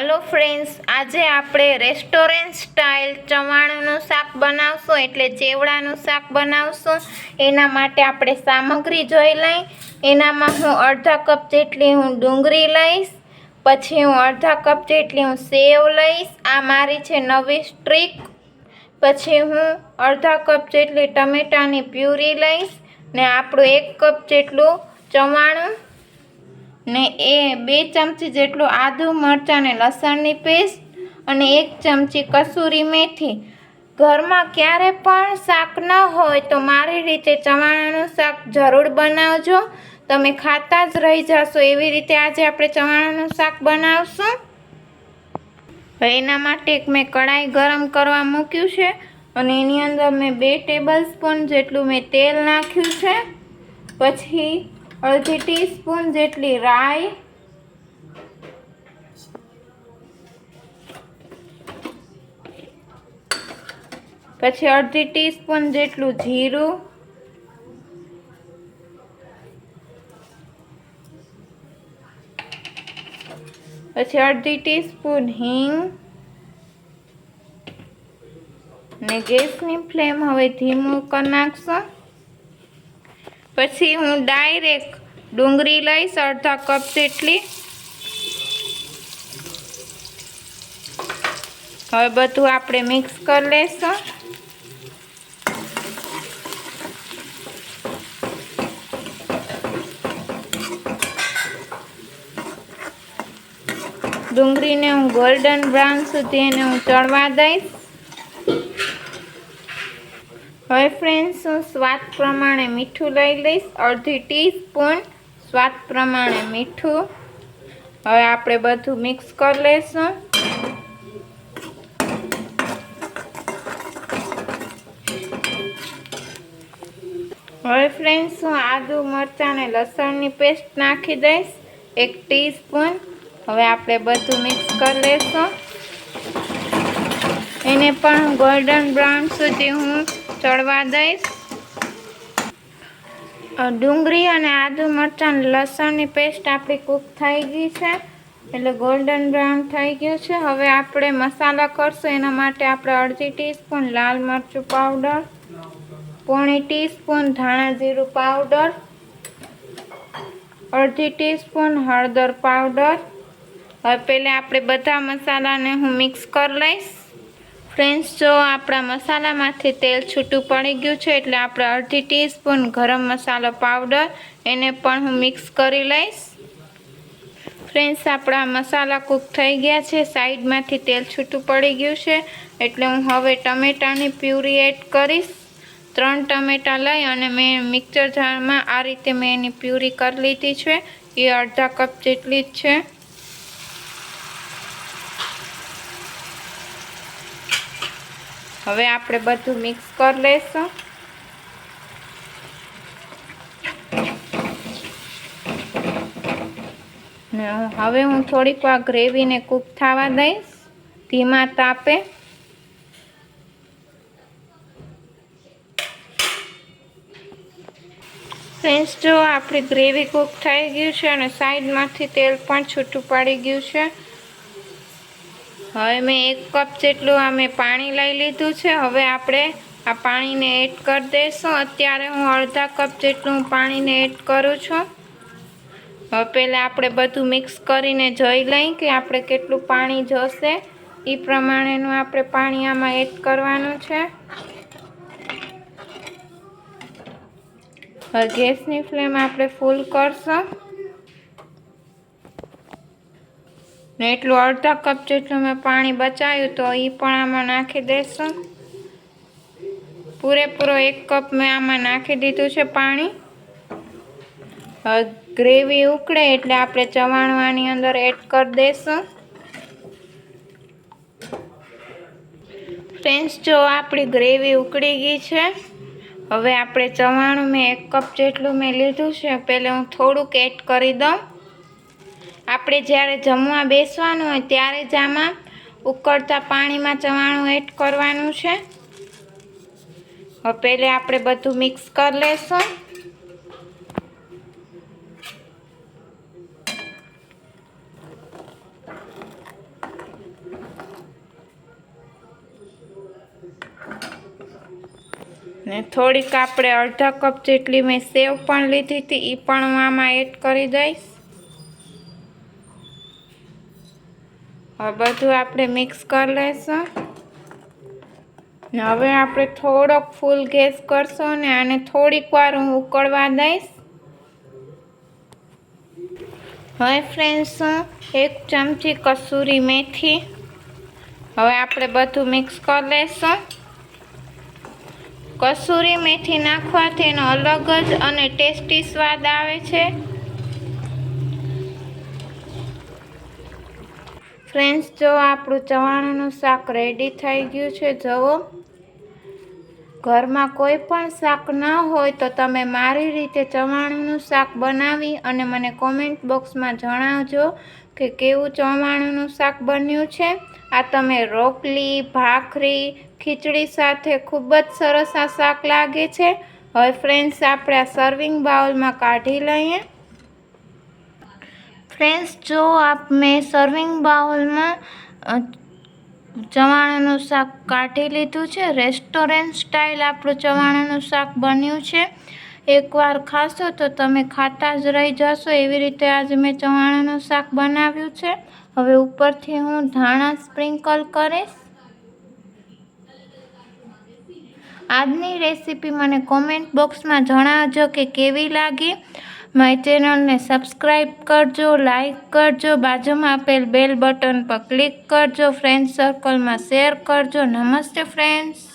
Hello friends આજે આપણે restaurant style ચવાણુંનું શાક બનાવશું, એટલે ચેવડાનું શાક બનાવશું. એના માટે આપણે સામગ્રી જોઈ લઈ. એનામાં હું અડધા કપ જેટલી હું ડુંગળી લઈશ, પછી હું અડધા કપ જેટલી હું સેવ લઈશ. આ મારી છે નવી સ્ટ્રીક પછી હું અડધા કપ જેટલી ટમેટાની પ્યુરી લઈશ ને આપણું એક કપ જેટલું ચવાણું. ને એ બે ચમચી જેટલું આદુ, મરચાં ને લસણની પેસ્ટ અને એક ચમચી કસૂરી મેથી. ઘરમાં ક્યારે પણ શાક ન હોય તો મારી રીતે ચવાણાનું શાક જરૂર બનાવજો. તમે ખાતા જ રહી જશો એવી રીતે આજે આપણે ચવાણાનું શાક બનાવશું. એના માટે મેં કઢાઈ ગરમ કરવા મૂક્યું છે અને એની અંદર મેં બે ટેબલ સ્પૂન જેટલું મેં તેલ નાખ્યું છે. પછી અડધી ટીસ્પૂન જેટલી રાઈ. પછી અડધી ટીસ્પૂન જેટલું જીરું. પછી અડધી ટીસ્પૂન હિંગ. ને ગેસની ફ્લેમ હવે ધીમું કરી નાખશો. પછી હું ડાયરેક્ટ ડુંગળી લઈશ, અડધા કપ જેટલી. હવે બધું આપણે મિક્સ કરી લઈશું ડુંગળીને હું ગોલ્ડન બ્રાઉન સુધી એને હું ચડવા દઈશ. હવે ફ્રેન્ડ્સ હું સ્વાદ પ્રમાણે મીઠું લઈ લઈશ. અડધી ટીસ્પૂન સ્વાદ પ્રમાણે મીઠું. હવે આપણે બધું મિક્સ કરી લઈશું. હવે ફ્રેન્ડ્સ હું આદુ, મરચાં અને લસણની પેસ્ટ નાખી દઈશ. એક ટીસ્પૂન હવે આપણે બધું મિક્સ કરી લઈશું. એને પણ ગોલ્ડન બ્રાઉન સુધી હું ચડવા દઈશ. ડુંગળી અને આદુ મરચાં લસણની પેસ્ટ આપણી કૂક થઈ ગઈ છે. એટલે ગોલ્ડન બ્રાઉન થઈ ગયું છે. હવે આપણે મસાલા કરશું. એના માટે આપણે અડધી ટીસ્પૂન લાલ મરચું પાવડર, પોણી ટીસ્પૂન ધાણા જીરું પાવડર, અડધી ટીસ્પૂન હળદર પાવડર. હવે પહેલાં આપણે બધા મસાલાને હું મિક્સ કરી લઈશ. ફ્રેન્ડ્સ જો આપણા મસાલામાંથી તેલ છૂટું પડી ગયું છે, એટલે આપણે અડધી ટીસ્પૂન ગરમ મસાલો પાવડર એને પણ હું મિક્સ કરી લઈશ. ફ્રેન્ડ્સ આપણા મસાલા કૂક થઈ ગયા છે, સાઈડમાંથી તેલ છૂટું પડી ગયું છે, એટલે હું હવે ટમેટાની પ્યુરી એડ કરીશ. ત્રણ ટમેટા લઈ અને મેં મિક્સર જારમાં આ રીતે મેં એની પ્યુરી કરી લીધી છે. એ અડધા કપ જેટલી જ છે. હવે આપણે બધું મિક્સ કરી લઈશું. ને હવે હું થોડીક વાર ગ્રેવીને કૂક થવા દઈશ. ધીમા તાપે. ફ્રેન્ડ્સ જો આપણી ગ્રેવી કૂક થઈ ગયું છે અને સાઈડમાંથી તેલ પણ છૂટું પડી ગયું છે હવે મેં એક કપ જેટલું આ મેં પાણી લઈ લીધું છે. હવે આપણે આ પાણીને એડ કરી દઈશું. અત્યારે હું અડધા કપ જેટલું પાણીને એડ કરું છું. હવે પહેલાં આપણે બધું મિક્સ કરીને જોઈ લઈ કે આપણે કેટલું પાણી જોશે. એ પ્રમાણેનું આપણે પાણી આમાં એડ કરવાનું છે. ગેસની ફ્લેમ આપણે ફૂલ કરશું. ને એટલું અડધા કપ જેટલું મેં પાણી બચાવ્યું તો એ પણ આમાં નાખી દઈશું પૂરેપૂરો એક કપ મેં આમાં નાખી દીધું છે પાણી. ગ્રેવી ઉકળે એટલે આપણે ચવાણવાની અંદર એડ કરી દઈશું ફ્રેન્ડ્સ, જો આપણી ગ્રેવી ઉકળી ગઈ છે, હવે આપણે ચવાણું મેં એક કપ જેટલું મેં લીધું છે. પહેલાં હું થોડુંક એડ કરી દઉં. આપણે જ્યારે જમવા બેસવાનું હોય ત્યારે જ આમાં ઉકળતા પાણીમાં ચવાણું એડ કરવાનું છે. હવે પહેલે આપણે બધું મિક્સ કરી લેશું. ને થોડીક આપણે અડધા કપ જેટલી મેં સેવ પણ લીધી હતી એ પણ હું આમાં એડ કરી દઈશ. હવે બધું આપણે મિક્સ કરી લઈશું. હવે આપણે થોડોક ફૂલ ગેસ કરશું ને આને થોડીક વાર હું ઉકળવા દઈશ. હવે ફ્રેન્ડ્સ એક ચમચી કસૂરી મેથી. હવે આપણે બધું મિક્સ કરી લઈશું. કસૂરી મેથી નાખવાથી એનો અલગ જ અને ટેસ્ટી સ્વાદ આવે છે. ફ્રેન્ડ્સ, જો આપણું ચવાણાનું શાક રેડી થઈ ગયું છે, જુઓ. ઘરમાં કોઈ પણ શાક ન હોય તો તમે મારી રીતે ચવાણાનું શાક બનાવી અને મને કોમેન્ટ બોક્સમાં જણાવજો કે કેવું ચવાણાનું શાક બન્યું છે. આ તમે રોટલી, ભાખરી, ખીચડી સાથે ખૂબ જ સરસ આ શાક લાગે છે. હવે ફ્રેન્ડ્સ, આપણે આ સર્વિંગ બાઉલમાં કાઢી લઈએ. ફ્રેન્ડ્સ જો આપ મેં સર્વિંગ બાઉલમાં ચવાણાનું શાક કાઢી લીધું છે રેસ્ટોરન્ટ સ્ટાઇલ આપણું ચવાણાનું શાક બન્યું છે, એકવાર ખાશો તો તમે ખાતા જ રહી જશો, એવી રીતે આજે મેં ચવાણાનું શાક બનાવ્યું છે. હવે ઉપરથી હું ધાણા સ્પ્રિંકલ કરીશ. આજની રેસીપી મને કોમેન્ટ બોક્સમાં જણાવજો કે કેવી લાગી. મારી ચેનલને સબસ્ક્રાઈબ કરજો, લાઇક કરજો, બાજુમાં આપેલ બેલ બટન પર ક્લિક કરજો, ફ્રેન્ડ સર્કલમાં શેર કરજો. નમસ્તે, ફ્રેન્ડ્સ.